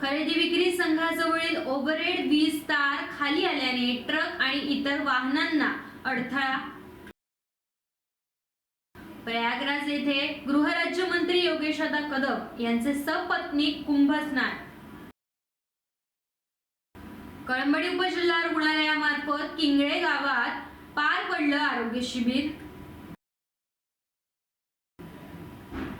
खरेदी विक्री संघाजवळील ओव्हरहेड वीज तार खाली आल्याने ट्रक आणि इतर वाहनांना अडथळा. प्रयागराज येथे गृहराज्यमंत्री योगेशदा कदम यांचे सपत्नी कुंभस्नान. कळंबडी उपजिल्हा रुग्णालयामार्फत किंगळे गावात पार पडलं आरोग्य शिबिर.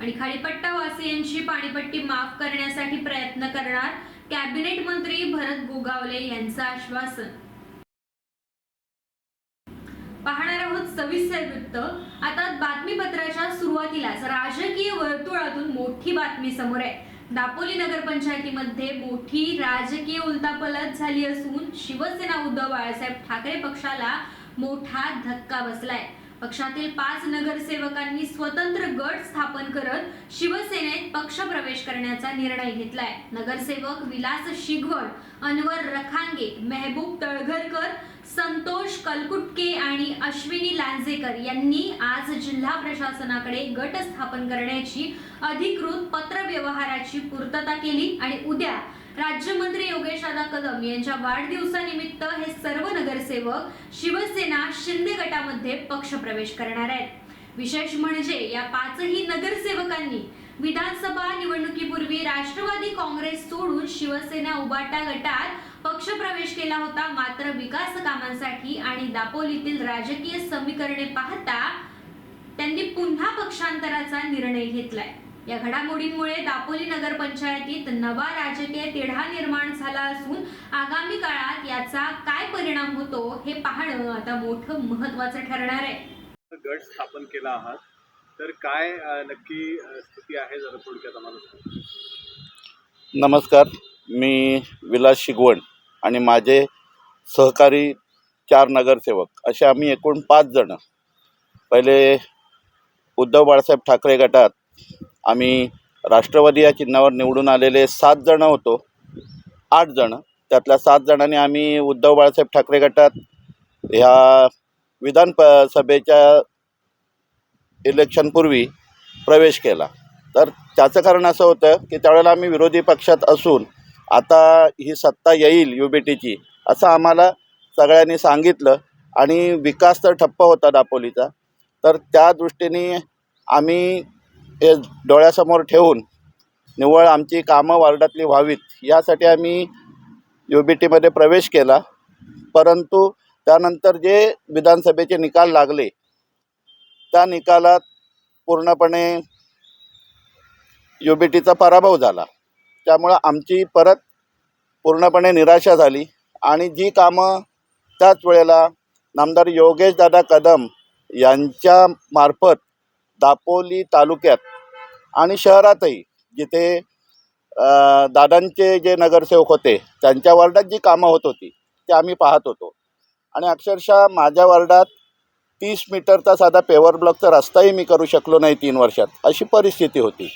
आणि खाडीपट्टा वासियांची पाणीपट्टी माफ करण्यासाठी प्रयत्न करणार कॅबिनेट मंत्री भरत गोगावले यांचं आश्वासन. पाहणार आहोत सविस्तर वृत्त. आता बातमीपत्राच्या सुरुवातीलाच राजकीय वर्तुळातून मोठी बातमी समोर आहे. दापोली नगरपंचायतीमध्ये मोठी राजकीय उलटापलट झाली असून शिवसेना उद्धव बाळासाहेब ठाकरे पक्षाला मोठा धक्का बसलाय. पक्षातील पाच नगरसेवकांनी स्वतंत्र गट स्थापन करत शिवसेनेत पक्ष प्रवेश करण्याचा निर्णय घेतलाय. नगरसेवक विलास शिगवण अनवर रखांगे मेहबूब तळघरकर संतोष कलकुटके आणि अश्विनी लांजेकर यांनी आज जिल्हा प्रशासनाकडे गट स्थापन करण्याची अधिकृत पत्र व्यवहाराची पूर्तता केली आणि उद्या राज्यमंत्री योगेश दादा कदम यांच्या वाढदिवसानिमित्त हे सर्व नगरसेवक शिवसेना शिंदे गटामध्ये पक्ष प्रवेश करणार आहेत. विशेष म्हणजे या पाचही नगरसेवकांनी विधानसभा निवडणुकीपूर्वी राष्ट्रवादी काँग्रेस सोडून शिवसेना उबाटा गटात पक्षप्रवेश केला होता. मात्र विकास कामांसाठी आणि दापोलीतील राजकीय समीकरणे पाहता त्यांनी पुन्हा पक्षांतराचा निर्णय घेतलाय. या घडामोडींमुळे दापोली नगरपंचायतीत नवा राजकीय तिढा निर्माण झाला असून आगामी काळात याचा काय परिणाम होतो हे पाहणं आता मोठं महत्वाचं ठरणार आहे गट स्थापन केला आहात तर काय नक्की स्थिती आहे जरा थोडक्यात आम्हाला सांगा. नमस्कार मी विलास शिगवण आणि माझे सहकारी चार नगरसेवक असे आम्ही एकूण पाच जण पहिले उद्धव बाळासाहेब ठाकरे गटात आम्ही राष्ट्रवादी या चिन्हावर निवडून आलेले सात जणं होतो. आठ जणं. त्यातल्या सात जणांनी आम्ही उद्धव बाळासाहेब ठाकरे गटात ह्या विधान प सभेच्या इलेक्शनपूर्वी प्रवेश केला. तर त्याचं कारण असं होतं की त्यावेळेला आम्ही विरोधी पक्षात असून आता ही सत्ता येईल यू बी टीची असं आम्हाला सगळ्यांनी सांगितलं आणि विकास तर ठप्प होता दापोलीचा. तर त्या दृष्टीने आम्ही हे डोळ्यासमोर ठेवून निव्वळ आमची कामं वार्डातली व्हावीत यासाठी आम्ही यू बी टीमध्ये प्रवेश केला. परंतु त्यानंतर जे विधानसभेचे निकाल लागले त्या निकालात पूर्णपणे यू बी टीचा पराभव झाला. त्यामुळं आमची परत पूर्णपणे निराशा झाली आणि जी कामं त्याच वेळेला नामदार योगेशदादा कदम यांच्या मार्फत दापोली तालुक्यात आणि शहरातही जिथे दादांचे जे नगरसेवक होते त्यांच्या वार्डात जी कामं होत होती ते आम्ही पाहत होतो. आणि अक्षरशः माझ्या वार्डात तीस मीटरचा साधा पेवर ब्लॉकचा रस्ताही मी करू शकलो नाही तीन वर्षात. अशी परिस्थिती होती.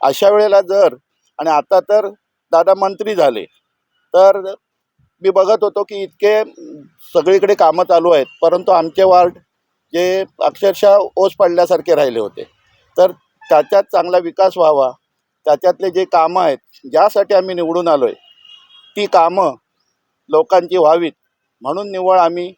अशा वेळेला जर आणि आता तर दादा मंत्री झाले तर मी बघत होतो की इतके सगळीकडे कामं चालू आहेत परंतु आमचे वार्ड जे अक्षरशः ओस पडल्यासारखे राहिले होते. तर त्याच्यात चांगला विकास व्हावा त्याच्यातले जे कामं आहेत ज्यासाठी आम्ही निवडून आलो आहे ती कामं लोकांची व्हावीत म्हणून निव्वळ आम्ही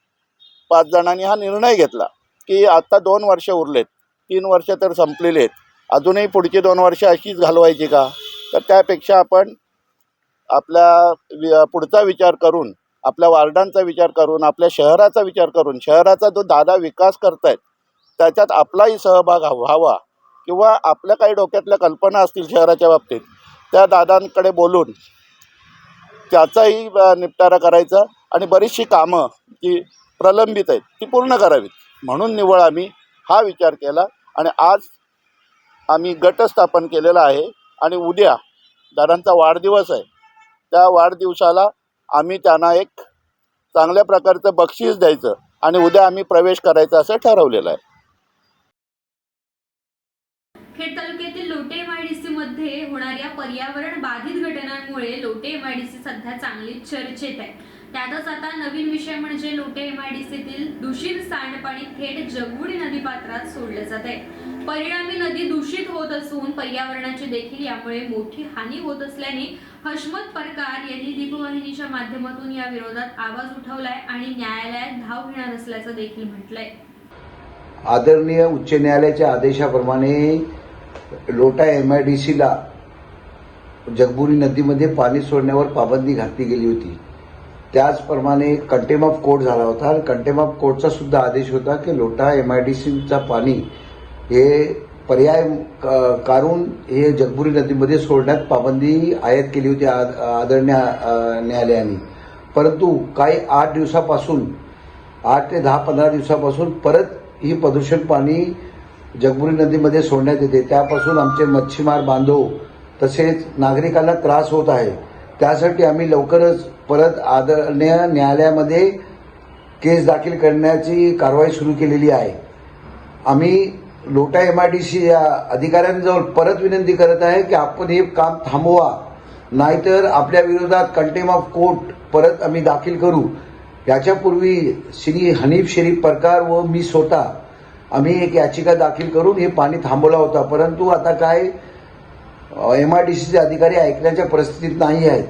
पाच जणांनी हा निर्णय घेतला की आत्ता दोन वर्ष उरलेत तीन वर्ष तर संपलेली आहेत. अजूनही पुढची दोन वर्ष अशीच घालवायची का? तर त्यापेक्षा आपण आपल्या वि पुढचा विचार करून आपल्या वार्डांचा विचार करून आपल्या शहराचा विचार करून शहराचा जो दादा विकास करतायत त्याच्यात आपलाही सहभाग व्हावा किंवा आपल्या काही डोक्यातल्या कल्पना असतील शहराच्या बाबतीत त्या दादांकडे बोलून त्याचाही निपटारा करायचा आणि बरीचशी कामं जी प्रलंबित आहेत ती पूर्ण करावीत. म्हणून निव्वळ आम्ही हा विचार केला आणि आज आम्ही गट स्थापन केलेला आहे आणि उद्या दादांचा वाढदिवस आहे. त्या वाढदिवसाला आम्ही त्यांना एक चांगल्या प्रकारचं बक्षीस द्यायचं आणि उद्या आम्ही प्रवेश करायचा असं ठरवलेलं आहे. खेड तालुक्यातील लोटे एमआयडीसी मध्ये होणाऱ्या पर्यावरण बाधित घटनांमुळे लोटे एमआयडीसी सध्या चांगली चर्चेत आहे. त्यातच आता नवीन विषय म्हणजे लोटे एमआयडीसीतील दूषित सांडपाणी थेट जगबुडी नदीपात्रात सोडलं जात आहे परिणामी नदी दूषित होत असून पर्यावरणाची देखील यामुळे मोठी हानी होत असल्याने हशमत परकार यांनी दीपवाहिनीच्या माध्यमातून या विरोधात आवाज उठवलाय आणि न्यायालयात धाव घेणार असल्याचं देखील म्हटलंय. आदरणीय उच्च न्यायालयाच्या आदेशाप्रमाणे लोटा एम आय डी जगबुरी नदीमध्ये पाणी सोडण्यावर पाबंदी घातली गेली होती. त्याचप्रमाणे कंटेम ऑफ कोर्ट झाला होता. आणि कंटेम ऑफ कोर्टचा सुद्धा आदेश होता की लोटा एम आय डी सीचा पाणी हे पर्याय क- काढून हे जगबुरी नदीमध्ये सोडण्यात पाबंदी आयात केली होती आद- आदरणीय न्यायालयाने. परंतु काही आठ दिवसापासून आठ ते दहा पंधरा दिवसापासून परत ही प्रदूषण पाणी जगबुरी नदीमध्ये सोडण्यात येते. त्यापासून आमचे मच्छीमार बांधव तसेच नागरिकांना त्रास होत आहे. त्यासाठी आम्ही लवकरच परत आदरणीय न्यायालयामध्ये केस दाखल करण्याची कारवाई सुरू केलेली आहे. आम्ही लोटा एम आय डी सी या अधिकाऱ्यांजवळ परत विनंती करत आहे की आपण हे काम थांबवा नाहीतर आपल्या विरोधात कंटेम ऑफ कोर्ट परत आम्ही दाखल करू. याच्यापूर्वी श्री हनीफ शरीफ परकार व मी स्वतः आम्ही एक याचिका दाखल करून हे पाणी थांबवला होता. परंतु आता काय एम आय डी सीचे अधिकारी ऐकण्याच्या परिस्थितीत नाही आहेत.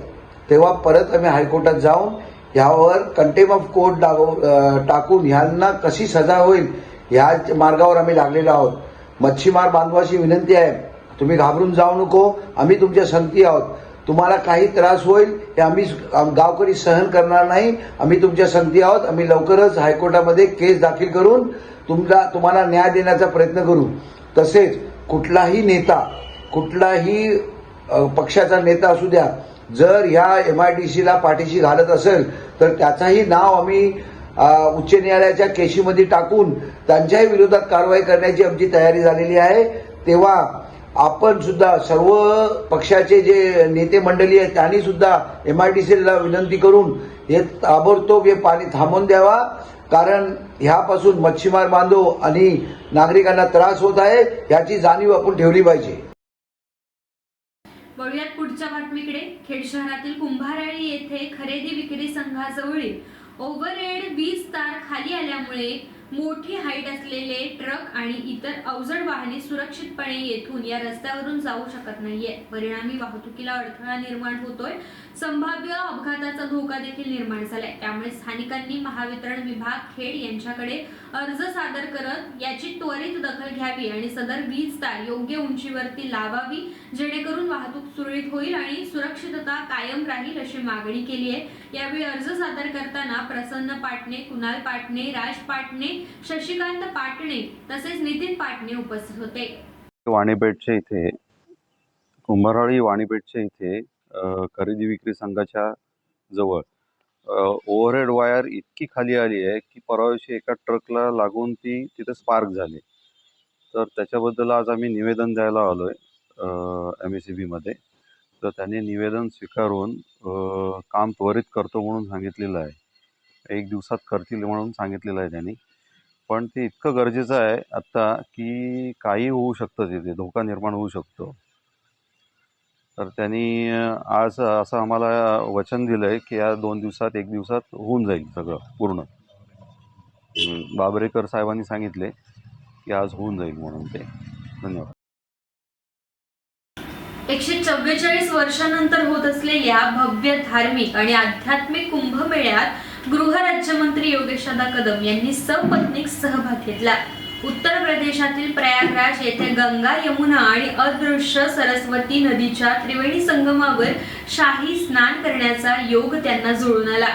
तेव्हा परत आम्ही हायकोर्टात जाऊन ह्यावर कंटेम ऑफ कोर्ट डागव टाकून ह्यांना कशी सजा होईल ह्या मार्गावर आम्ही लागलेलो आहोत. मच्छीमार बांधवाशी विनंती आहे तुम्ही घाबरून जाऊ नको आम्ही तुमच्या संगती आहोत. तुम्हाला काही त्रास होईल हे आम्ही गावकरी सहन करणार नाही आम्ही तुमच्या संगती आहोत आम्ही लवकरच हायकोर्टामध्ये केस दाखल करून तुमचा तुम्हाला न्याय देण्याचा प्रयत्न करू. तसेच कुठलाही नेता कुठलाही पक्षाचा नेता असू द्या जर ह्या एम आय डी सीला पाठीशी घालत असेल तर त्याचाही नाव आम्ही उच्च न्यायालयाच्या केशीमध्ये टाकून त्यांच्याही विरोधात कारवाई करण्याची आमची तयारी झालेली आहे. तेव्हा आपण सुद्धा सर्व पक्षाचे जे नेते मंडळी आहेत त्यांनी सुद्धा एम आय डी सीला विनंती करून हे ताबडतोब हे पाणी थांबवून द्यावा. कारण ह्यापासून मच्छीमार बांधव आणि नागरिकांना त्रास होत आहे याची जाणीव आपण ठेवली पाहिजे. बातमीकडे. खेड शहरातील कुंभाराळी येथे खरेदी विक्री संघाजवळील ओव्हरहेड वीज तार खाली आल्यामुळे मोठी हाईट असलेले ट्रक आणि इतर अवजड वाहने सुरक्षितपणे येथून या रस्त्यावरून जाऊ शकत नाहीये. परिणामी वाहतुकीला अडथळा निर्माण होतोय. संभाव्य अपघाताचा धोका देखील निर्माण झालाय. त्यामुळे स्थानिकांनी महावितरण विभाग खेड यांच्याकडे अर्ज सादर करत याची त्वरित दखल घ्यावी आणि सदर वीज तार योग्य उंचीवरती लावावी जेणेकरून वाहतूक सुरळीत होईल आणि सुरक्षितता कायम राहील अशी मागणी केली आहे. यावेळी अर्ज सादर करताना प्रसन्न पाटणे कुणाल पाटणे राज पाटणे शशिकांत पाटणे तसेच नितीन पाटणे उपस्थित होते. वाणीपेठच्या इथे कुंभारवाडी वाणीपेठच्या इथे खरेदी विक्री संघाच्या जवळ ओव्हरहेड वायर इतकी खाली आली आहे की परवा दिवशी एका ट्रकला लागून ती तिथे स्पार्क झाली. तर त्याच्याबद्दल आज आम्ही निवेदन द्यायला आलो आहे एम एस सी बीमध्ये तर त्यांनी निवेदन स्वीकारून काम त्वरित करतो म्हणून सांगितलेलं आहे. एक दिवसात करतील म्हणून सांगितलेलं आहे त्यांनी. पण ते इतकं गरजेचं आहे आत्ता की काही होऊ शकतं तिथे धोका निर्माण होऊ शकतो. तर त्यांनी आज असं आम्हाला वचन दिलं आहे की या दोन दिवसात एक दिवसात होऊन जाईल सगळं पूर्ण. बाबरेकर साहेबांनी सांगितले की आज होऊन जाईल म्हणून ते. धन्यवाद. एकशे चव्वेचाळीस वर्षानंतर होत असलेल्या भव्य धार्मिक आणि आध्यात्मिक कुंभमेळ्यात गृहराज्यमंत्री योगेशदा कदम यांनी सपत्नीक सहभाग घेतला. उत्तर प्रदेशातील प्रयागराज येथे गंगा यमुना आणि अदृश्य सरस्वती नदीच्या त्रिवेणी संगमावर शाही स्नान करण्याचा योग त्यांना जुळून आला.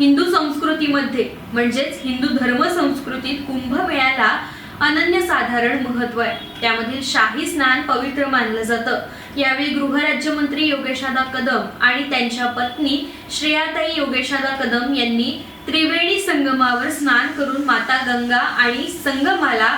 हिंदू संस्कृतीमध्ये म्हणजेच हिंदू धर्म संस्कृतीत कुंभमेळ्याला अनन्यसाधारण महत्त्व आहे. त्यामधील शाही स्नान पवित्र मानलं जातं. यावेळी गृहराज्यमंत्री योगेशादा कदम आणि त्यांच्या पत्नी श्रेयाताई योगेशादा कदम यांनी त्रिवेणी संगमावर स्नान करून माता गंगा आणि संगमाला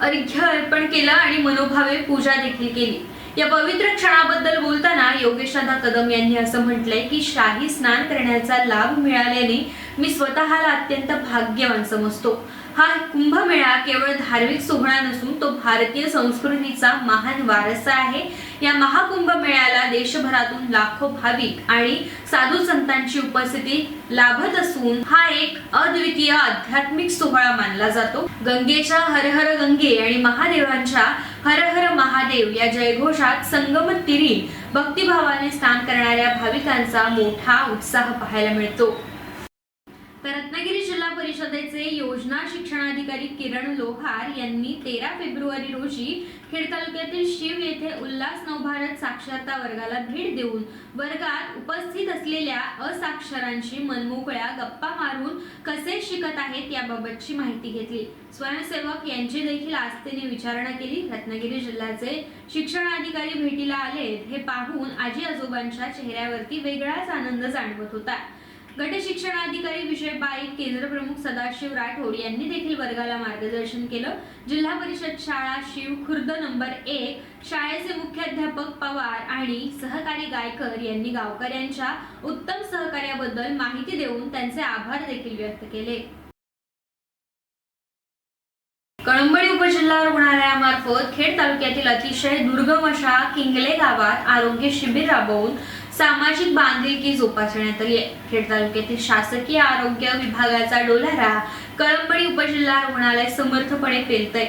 अर्घ्य अर्पण केलं आणि मनोभावे पूजा देखील केली. या पवित्र क्षणाबद्दल बोलताना योगेशादा कदम यांनी असं म्हटलंय की शाही स्नान करण्याचा लाभ मिळाल्याने मी स्वतःला अत्यंत भाग्यवान समजतो. हा कुंभमेळा केवळ धार्मिक सोहळा नसून तो भारतीय संस्कृतीचा महान वारसा आहे. या महाकुंभ मेळ्याला देशभरातून लाखो भाविक आणि साधू संतांची उपस्थिती लाभत असून हा एक अद्वितीय आध्यात्मिक सोहळा मानला जातो. गंगेच्या हर हर गंगे आणि महादेवांच्या हर हर महादेव या जयघोषात संगम तिरी भक्तिभावाने स्नान करणाऱ्या भाविकांचा मोठा उत्साह पाहायला मिळतो. तर रत्नागिरी परिषदेचे योजना शिक्षणाधिकारी किरण लोहार यांनी तेरा फेब्रुवारी रोजी खेड तालुक्यातील शिव येथे उल्हास नवभारत साक्षरता वर्गाला भेट देऊन वर्गात उपस्थित असलेल्या असाक्षरांशी मनमोकळ्या गप्पा मारून कसे शिकत आहेत याबाबतची माहिती घेतली. स्वयंसेवक यांची देखील आस्थेने विचारणा केली. रत्नागिरी जिल्ह्याचे शिक्षणाधिकारी भेटीला आले हे पाहून आजी आजोबांच्या चेहऱ्यावरती वेगळाच आनंद जाणवत होता. गट शिक्षणाधिकारी विषय बाईक केंद्र प्रमुख सदाशिव राठोड यांनी देखील वर्गाला मार्गदर्शन केलं. जिल्हा परिषद शाळा शिव खुर्द नंबर एक शाळेचे मुख्याध्यापक पवार आणि सहकारी गायकर यांनी गावकऱ्यांच्या उत्तम सहकार्याबद्दल माहिती देऊन त्यांचे आभार देखील व्यक्त केले. कळंबडी उपजिल्हा रुग्णालयामार्फत खेड तालुक्यातील अतिशय दुर्गम अशा किंगले गावात आरोग्य शिबिर राबवून सामाजिक बांधिलकी जोपासण्यात आली आहे खेड तालुक्यातील शासकीय आरोग्य विभागाचा डोलारा कळंबडी उपजिल्हा रुग्णालय समर्थपणे पेलतय.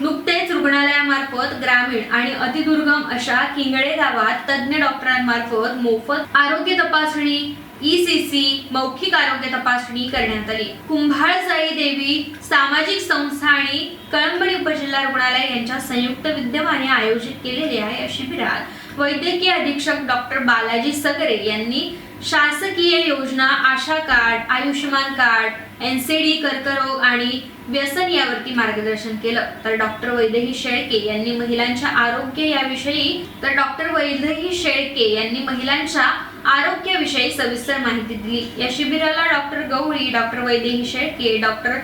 नुकतेच रुग्णालयामार्फत ग्रामीण आणि अतिदुर्गम अशा किंगळे गावात तज्ज्ञ डॉक्टरांमार्फत मोफत आरोग्य तपासणी ईसीसी मौखिक आरोग्य तपासणी करण्यात आली. कुंभाळजाई देवी सामाजिक संस्था आणि कळंबडी उपजिल्हा रुग्णालय यांच्या संयुक्त विद्यमाने आयोजित केलेल्या या शिबिरात वैद्यकीय अधीक्षक डॉक्टर बालाजी सगरे यांनी शासकीय योजना ASHA card Ayushman card NCD कर्करोग आणि व्यसन यावरती मार्गदर्शन केलं. तर डॉक्टर वैद्यही शेळके यांनी महिलांच्या आरोग्य याविषयी तर डॉक्टर वैद्यही शेळके यांनी महिलांच्या आरोग्याविषयी सविस्तर माहिती दिली. या शिबिराला doctor Gawali doctor Vaidehi Shelke doctor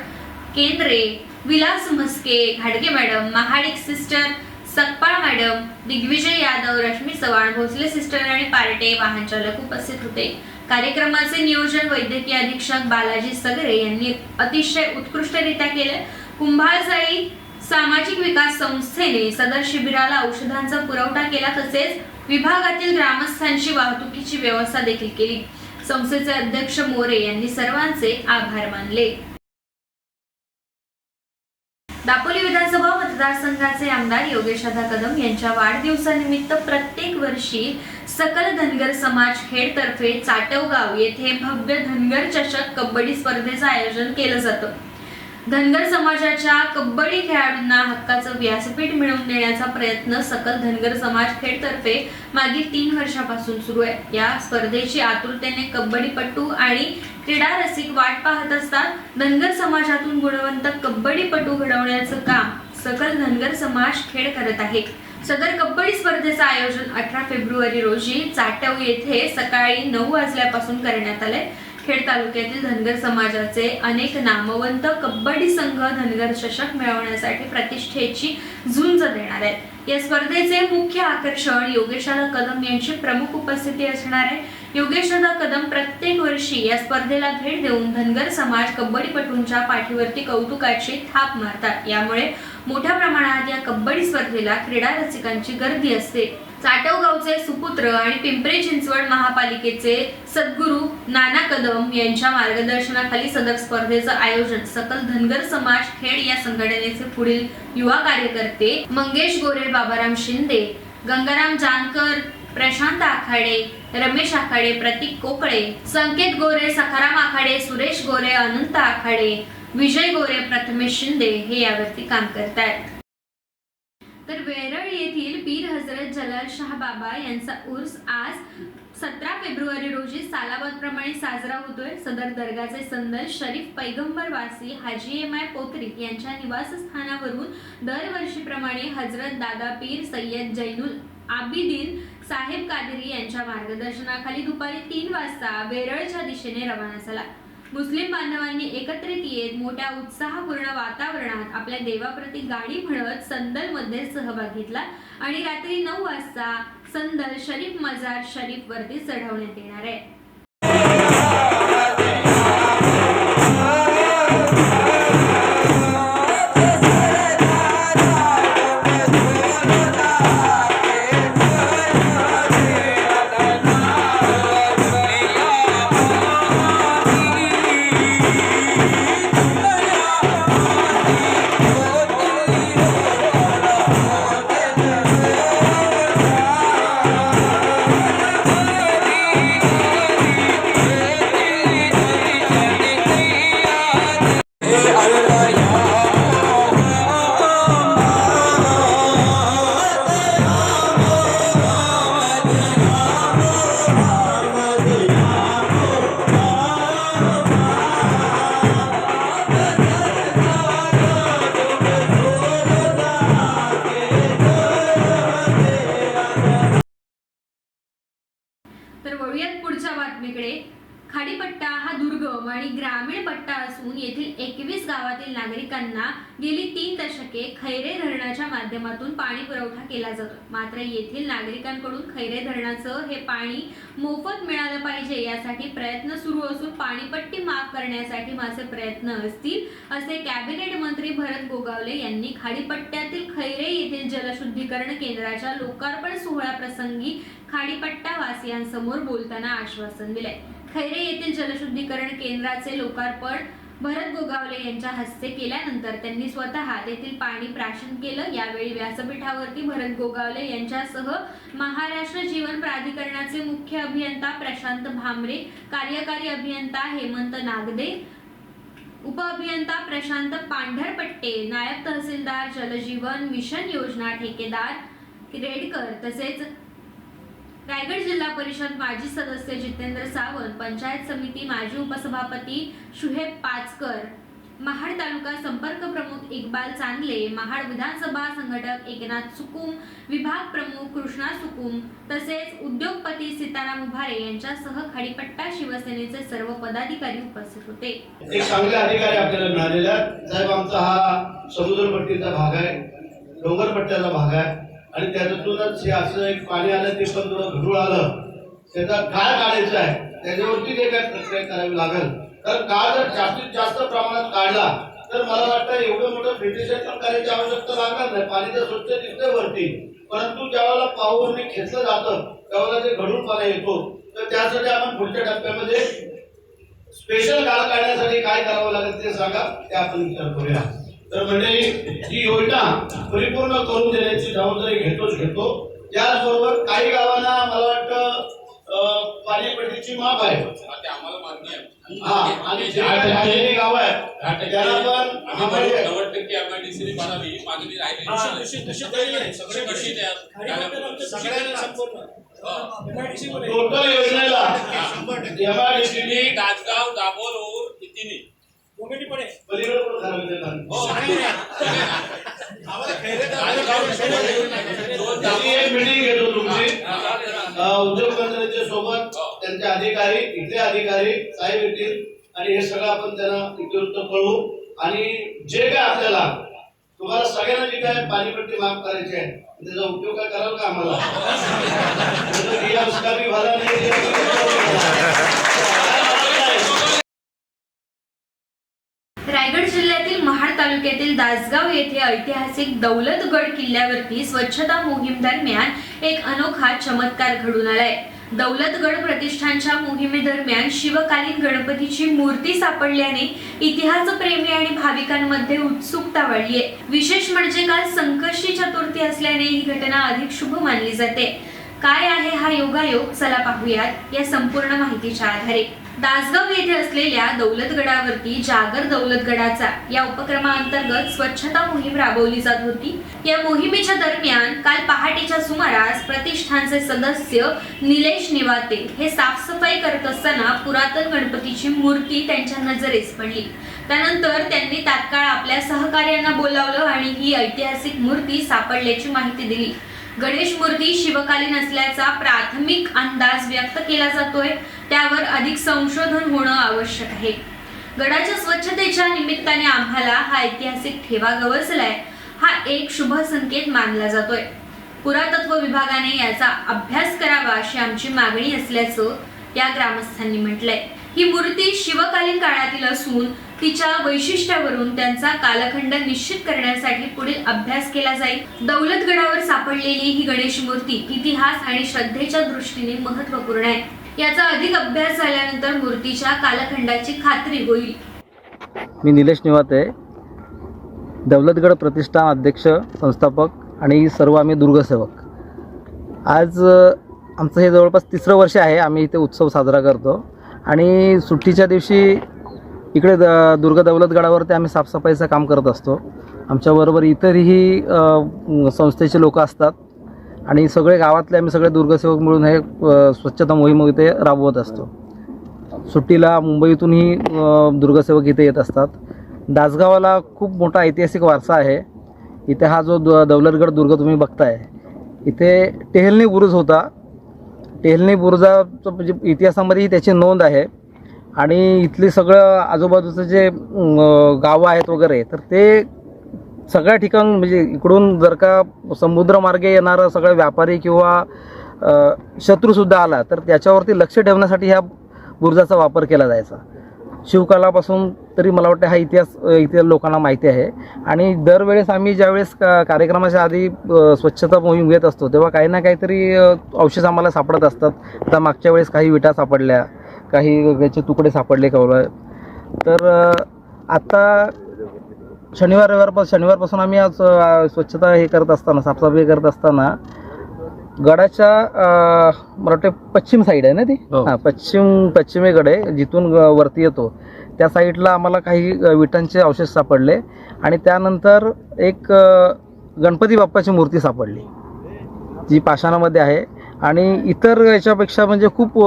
Kendre Vilas Mhaske घाडगे madam Mahadik sister Sakpal madam Digvijay Yadav Rashmi Chavan Bhosale sister आणि पार्टे वाहन चालक उपस्थित होते. कार्यक्रमाचे नियोजन वैद्यकीय अधीक्षक बालाजी सगरे यांनी अतिशय उत्कृष्टरित्या केले. कुंभाळजाई संस्थेने सदर शिबिराला औषधांचा पुरवठा केला तसेच विभागातील ग्रामस्थांची वाहतुकीची व्यवस्था देखील केली. संस्थेचे अध्यक्ष मोरे यांनी सर्वांचे आभार मानले. दापोली विधानसभा मतदारसंघाचे आमदार योगेशदा कदम यांच्या वाढदिवसानिमित्त प्रत्येक वर्षी सकल धनगर समाज खेडतर्फे चाटवगाव येथे भव्य धनगर चषक कबड्डी स्पर्धेचं आयोजन केलं जातं. धनगर समाजाच्या कबड्डी खेळाडूंना हक्काचं व्यासपीठ मिळवून देण्याचा प्रयत्न सकल धनगर समाज खेडतर्फे मागील तीन वर्षापासून सुरू आहे. या स्पर्धेची आतुरतेने कबड्डीपटू आणि क्रीडा रसिक वाट पाहत असतात. धनगर समाजातून गुणवंत कबड्डीपटू घडवण्याचं काम सकल धनगर समाज खेड करत आहे. सदर कबड्डी स्पर्धेचं आयोजन अठरा फेब्रुवारी रोजी चाट्याऊ येथे सकाळी नऊ वाजल्यापासून करण्यात आलंय. खेड तालुक्यातील धनगर समाजाचे अनेक नामवंत कबड्डी संघ धनगर चषक मिळवण्यासाठी प्रतिष्ठेची झुंज देणार आहेत. या स्पर्धेचे मुख्य आकर्षण योगेशाला कदम यांची प्रमुख उपस्थिती असणार आहे. योगेशदा कदम प्रत्येक वर्षी या स्पर्धेला भेट देऊन धनगर समाज कबड्डीपटूंच्या पाठीवरती कौतुकाची थाप मारतात. यामुळे मोठ्या प्रमाणात या कबड्डी स्पर्धेला क्रीडा रसिकांची गर्दी असते. चाटवगावचे सुपुत्र आणि पिंपरी चिंचवड महापालिकेचे सद्गुरू नाना कदम यांच्या मार्गदर्शनाखाली सदर स्पर्धेचं आयोजन सकल धनगर समाज खेड या संघटनेचे पुढील युवा कार्यकर्ते मंगेश गोरे बाबाराम शिंदे गंगाराम जानकर प्रशांत आखाडे रमेश आखाडे प्रतीक कोकळे संकेत गोरे सखाराम आखाडे सुरेश गोरे अनंत आखाडे विजय गोरे प्रथमेश शिंदे हे यावरती काम करतायत. तर वेरळ येथील पीर हजरत जलाल शाह बाबा यांचा उर्स आज सतरा फेब्रुवारी रोजी सालाबाद प्रमाणे साजरा होतोय. सदर दर्गाचे संदल शरीफ पैगंबर वासी हाजी एम आय पोत्री यांच्या निवासस्थानावरून दरवर्षीप्रमाणे हजरत दादा पीर सय्यद जैनुल आबिदीन साहेब कादरी यांच्या मार्गदर्शनाखाली दुपारी तीन वाजता वेरळच्या दिशेने रवाना झाला. मुस्लिम बांधवांनी एकत्रित येत मोठ्या उत्साहपूर्ण वातावरणात आपल्या देवाप्रती गाणी म्हणत संदलमध्ये सहभाग घेतला आणि रात्री नऊ वाजता संदल शरीफ मजार शरीफ वरती चढवण्यात येणार आहे. खैरे धरणाचं हे पाणी मोफत मिळालं पाहिजे यासाठी प्रयत्न सुरू असून पाणीपट्टी माफ करण्यासाठी माझे प्रयत्न असतील असे कॅबिनेट मंत्री भरत गोगावले यांनी खाडीपट्ट्यातील खैरे येथील जलशुद्धीकरण केंद्राच्या लोकार्पण सोहळा प्रसंगी खाडीपट्टा वासियांसमोर बोलताना आश्वासन दिले खैरे येथील जलशुद्धीकरण केंद्राचे लोकार्पण भरत गोगावले यांच्या हस्ते केल्यानंतर त्यांनी स्वतः तेथील पाणी प्राशन केलं. यावेळी व्यासपीठावरती भरत गोगावले यांच्यासह महाराष्ट्र जीवन प्राधिकरणाचे मुख्य अभियंता प्रशांत भामरे कार्यकारी अभियंता हेमंत नागदे उपअभियंता प्रशांत पांढरपट्टे नायब तहसीलदार जलजीवन मिशन योजना ठेकेदार रेडकर तसेच रायगड जिल्हा परिषद माजी सदस्य जितेंद्र सावंत पंचायत समिती माजी उपसभापती शुहेब पाचकर महाड तालुका संपर्क प्रमुख इकबाल चांदले महाड विधानसभा संघटक एकनाथ सुकुम विभाग प्रमुख कृष्णा सुकुम तसेच उद्योगपती सीताराम उभारे यांच्यासह खाडीपट्टा शिवसेनेचे सर्व पदाधिकारी उपस्थित होते. एक चांगले अधिकारी आपल्याला मिळालेले आहेत. साहेब आमचा हा समुद्रपट्टीचा भाग आहे डोंगरपट्ट्याचा भाग आहे. आणि त्याच्यातूनच हे असं एक पाणी आलं ते पण थोडं घडूळ आलं. त्याचा काळ काढायचा आहे. त्याच्यावरती जे काही प्रक्रिया करावी लागेल? तर काळ जर जास्तीत जास्त प्रमाणात काढला तर मला वाटतं एवढं मोठं फिल्ट्रेशन पण करायची आवश्यकता लागणार नाही. पाणी तर स्वच्छ दिसते वरती परंतु ज्यावेळेला पाऊने खेचलं जातं त्यावेळेला ते घडून पाणी येतो. तर त्यासाठी आपण पुढच्या टप्प्यामध्ये स्पेशल काळ काढण्यासाठी काय करावं लागेल ते सांगा ते आपण विचार करूया. तर म्हणजे ही योजना परिपूर्ण करून देण्याची जबाबदारी घेतोच घेतो. त्याचबरोबर काही गावांना मला वाटतं पाणीपट्टीची माफ आहे. हा आणि जे काही राहिलेली गावं आहेत त्याला पण नव्वद टक्के मागणी राहिली. सगळे टोटल योजनेला एमआयडीसीने तुम्ही तासगाव दाभोळ कितीने मीटिंग घेतो तुमची. अ, उद्योग मंत्र्यांच्या सोबत त्यांचे अधिकारी इथले अधिकारी साहेब येतील. आणि हे सगळं आपण त्यांना इतिवृत्त कळू आणि जे काय आपल्याला तुम्हाला सगळ्यांना जे काय पाणीपट्टी माफ करायची आहे त्याचा उपयोग काय कराल का आम्हाला? तालुक्यातील दासगाव येथे ऐतिहासिक दौलतगड किल्ल्यावरती स्वच्छता मोहीम दरम्यान एक अनोखा चमत्कार घडून आलाय. दौलतगड प्रतिष्ठानच्या मोहिमेदरम्यान शिवकालीन गणपतीची मूर्ती सापडल्याने इतिहासप्रेमी आणि भाविकांमध्ये उत्सुकता वाढली आहे विशेष म्हणजे काल संकष्टी चतुर्थी असल्याने ही घटना अधिक शुभ मानली जाते. काय आहे हा योगायोग? चला पाहूयात या संपूर्ण माहितीच्या आधारे. दासगाव येथे असलेल्या दौलतगडावरती जागर दौलतगडाचा या उपक्रमाअंतर्गत स्वच्छता मोहीम राबवली जात होती. या मोहिमेच्या दरम्यान काल पहाटेच्या सुमारास प्रतिष्ठानचे सदस्य निलेश निवाते हे साफसफाई करत असताना पुरातन गणपतीची मूर्ती त्यांच्या नजरेस पडली. त्यानंतर त्यांनी तात्काळ आपल्या सहकार्यांना बोलावलं आणि ही ऐतिहासिक मूर्ती सापडल्याची माहिती दिली. गणेश मूर्ती शिवकालीन असल्याचा प्राथमिक अंदाज व्यक्त केला जातोय. त्यावर अधिक संशोधन होणं आवश्यक आहे. गडाच्या स्वच्छतेच्या निमित्ताने आम्हाला हा ऐतिहासिक ठेवा गवसलाय हा एक शुभ संकेत मानला जातोय. पुरातत्व विभागाने याचा अभ्यास करावा अशी आमची मागणी असल्याचं या ग्रामस्थांनी म्हटलंय. ही मूर्ती शिवकालीन काळातील असून तिच्या वैशिष्ट्यावरून त्यांचा कालखंड निश्चित करण्यासाठी पुढील अभ्यास केला जाईल. दौलतगडावर सापडलेली ही गणेश मूर्ती इतिहास आणि श्रद्धेच्या दृष्टीने महत्त्वपूर्ण आहे. याचा अधिक अभ्यास झाल्यानंतर मूर्तीच्या कालखंडाची खात्री होईल. मी निलेश निवाते दौलतगड प्रतिष्ठान अध्यक्ष संस्थापक आणि सर्व आम्ही दुर्गसेवक. आज आमचं हे जवळपास तिसरं वर्ष आहे आम्ही इथे उत्सव साजरा करतो. आणि सुट्टीच्या दिवशी इकडे द दुर्ग दौलतगडावरती आम्ही साफसफाईचं काम करत असतो. आमच्याबरोबर इतरही संस्थेचे लोक असतात. आणि सगळे गावातले आम्ही सगळे दुर्गसेवक मिळून हे स्वच्छता मोहीम इथे राबवत असतो. सुट्टीला मुंबईतूनही दुर्गसेवक इथे येत असतात. दासगावाला खूप मोठा ऐतिहासिक वारसा आहे. इथे हा जो द दौलतगड दुर्ग तुम्ही बघताय इथे टेहलनी बुरुज होता. टेहलनी बुरुजाचं म्हणजे इतिहासामध्येही त्याची नोंद आहे. आणि इथली सगळं आजूबाजूचं जे गावं आहेत वगैरे तर ते सगळ्या ठिकाण म्हणजे इकडून जर का समुद्रमार्गे येणारा सगळा व्यापारी किंवा शत्रूसुद्धा आला तर त्याच्यावरती लक्ष ठेवण्यासाठी ह्या बुरुजाचा वापर केला जायचा. शिवकालापासून तरी मला वाटतं हा इतिहास इथे लोकांना माहिती आहे. आणि दरवेळेस आम्ही ज्यावेळेस का कार्यक्रमाच्या आधी स्वच्छता मोहीम घेत असतो तेव्हा काही ना काहीतरी अ, अवशेष आम्हाला सापडत असतात. आता मागच्या वेळेस काही विटा सापडल्या काही त्याचे तुकडे सापडले कवळ तर आत्ता आता शनिवार रविवारपासून शनिवारपासून आम्ही आज स्वच्छता हे करत असताना साफसफाई करत असताना गडाच्या मला वाटतं पश्चिम साईड आहे ना ती? हो. हां पश्चिम पश्चिमेकडे जिथून वरती येतो. त्या साईडला आम्हाला काही विटांचे अवशेष सापडले आणि त्यानंतर एक गणपती बाप्पाची मूर्ती सापडली जी पाषाणामध्ये आहे. आणि इतर याच्यापेक्षा म्हणजे खूप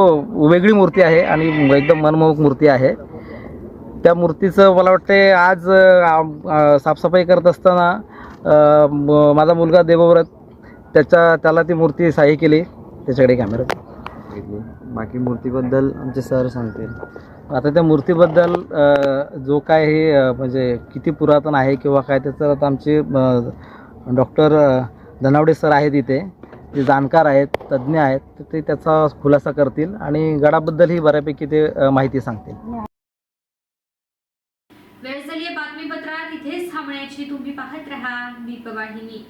वेगळी मूर्ती आहे आणि एकदम मनमोहक मूर्ती आहे. त्या मूर्तीचं मला वाटते आज साफसफाई करत असताना माझा मुलगा देवव्रत त्याच्या त्याला ती मूर्ती सहाय्य केली. त्याच्याकडे कॅमेरा बाकी मूर्तीबद्दल आमचे सर सांगतील. आता त्या मूर्तीबद्दल जो काय हे म्हणजे किती पुरातन आहे किंवा काय त्याचं आता आमचे डॉक्टर धनावडे सर आहेत इथे. ते जाणकार आहेत तज्ज्ञ आहेत ते त्याचा खुलासा करतील आणि गडाबद्दलही बऱ्यापैकी ते माहिती सांगतील. तुम्ही पाहत रहा दीपवाहिनी